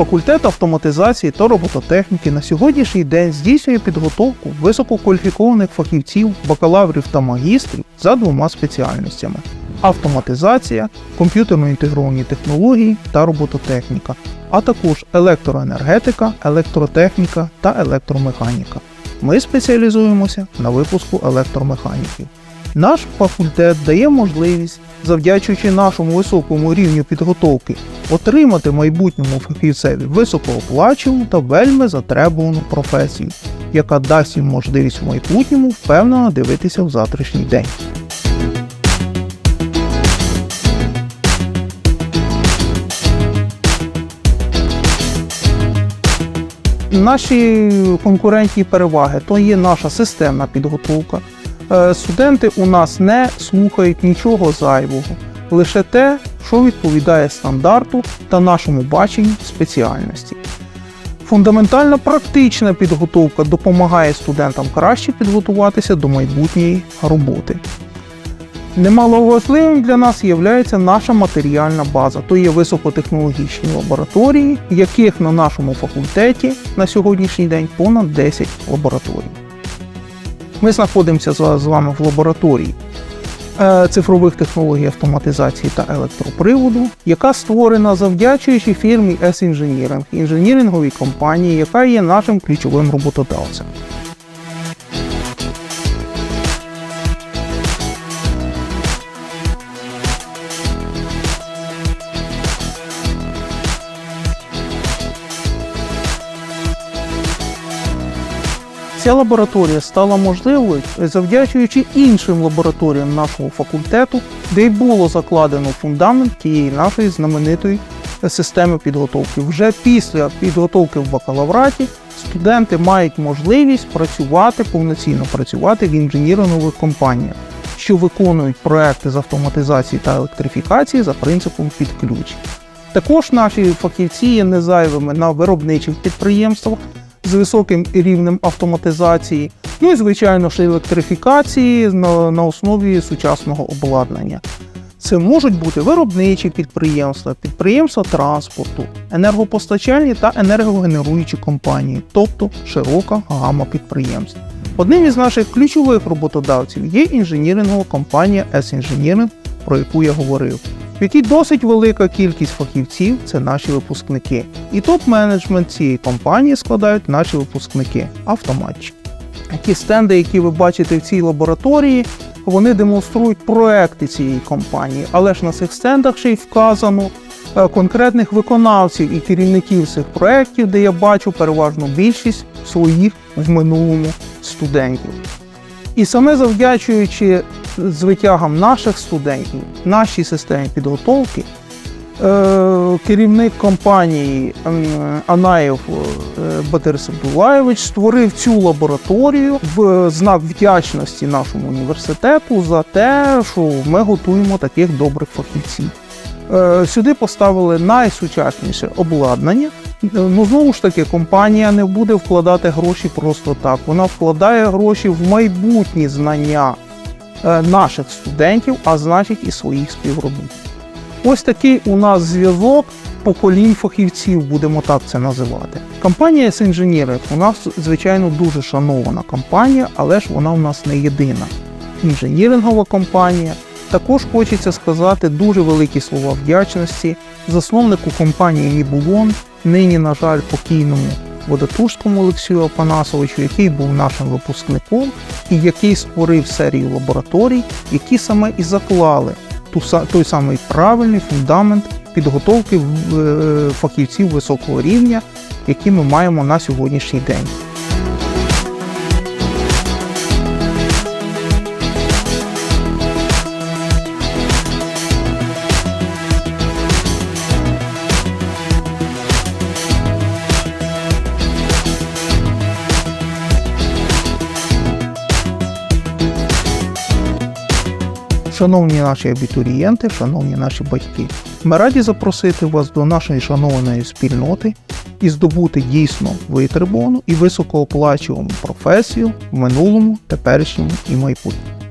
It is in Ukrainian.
Факультет автоматизації та робототехніки на сьогоднішній день здійснює підготовку висококваліфікованих фахівців, бакалаврів та магістрів за двома спеціальностями: автоматизація, комп'ютерно інтегровані технології та робототехніка, а також електроенергетика, електротехніка та електромеханіка. Ми спеціалізуємося на випуску електромеханіків. Наш факультет дає можливість, завдячуючи нашому високому рівню підготовки, отримати майбутньому фахівцеві високооплачувану та вельми затребувану професію, яка дасть їм можливість в майбутньому впевнено дивитися в завтрашній день. Наші конкурентні переваги то є наша системна підготовка. Е, Студенти у нас не слухають нічого зайвого, лише те, що відповідає стандарту та нашому баченню спеціальності. Фундаментальна практична підготовка допомагає студентам краще підготуватися до майбутньої роботи. Немаловажливим для нас є наша матеріальна база, то є високотехнологічні лабораторії, яких на нашому факультеті на сьогоднішній день понад 10 лабораторій. Ми знаходимося з вами в лабораторії е, цифрових технологій автоматизації та електроприводу, яка створена завдячуючи фірмі S-Engineering, інженіринговій компанії, яка є нашим ключовим роботодавцем. Ця лабораторія стала можливою завдячуючи іншим лабораторіям нашого факультету, де й було закладено фундамент тієї нашої знаменитої системи підготовки. Вже після підготовки в бакалавраті студенти мають можливість працювати повноцінно працювати в інженірингових компаніях, що виконують проекти з автоматизації та електрифікації за принципом під. Також наші фахівці є незайвими на виробничих підприємствах з високим рівнем автоматизації, ну і звичайно ж електрифікації на, на основі сучасного обладнання. Це можуть бути виробничі підприємства, підприємства транспорту, енергопостачальні та енергогенеруючі компанії, тобто широка гама підприємств. Одним із наших ключових роботодавців є інженірингова компанія S-Engineering, про яку я говорив в якій досить велика кількість фахівців це наші випускники. І топ-менеджмент цієї компанії складають наші випускники автоматчики. Ті стенди, які ви бачите в цій лабораторії, вони демонструють проекти цієї компанії, але ж на цих стендах ще й вказано е, конкретних виконавців і керівників цих проєктів, де я бачу переважно більшість своїх в минулому студентів. І саме завдячуючи з витягом наших студентів, нашій системі підготовки, е, керівник компанії Анаєв е, Батир Сабдулаєвич створив цю лабораторію в знак вдячності нашому університету за те, що ми готуємо таких добрих фахівців. Е, сюди поставили найсучасніше обладнання. Ну знову ж таки, компанія не буде вкладати гроші просто так. Вона вкладає гроші в майбутні знання наших студентів, а значить і своїх співробітників. Ось такий у нас зв'язок поколінь фахівців, будемо так це називати. Компанія S-Engineering у нас, звичайно, дуже шанована компанія, але ж вона у нас не єдина. Інженірингова компанія. Також хочеться сказати дуже великі слова вдячності засновнику компанії Нібулон, нині, на жаль, покійному Водотужському Олексію Апанасовичу, який був нашим випускником і який створив серію лабораторій, які саме і заклали той самий правильний фундамент підготовки е, фахівців високого рівня, які ми маємо на сьогоднішній день. Шановні наші абітурієнти, шановні наші батьки, ми раді запросити вас до нашої шанованої спільноти і здобути дійсно витребувану і високооплачувану професію в минулому, теперішньому і майбутньому.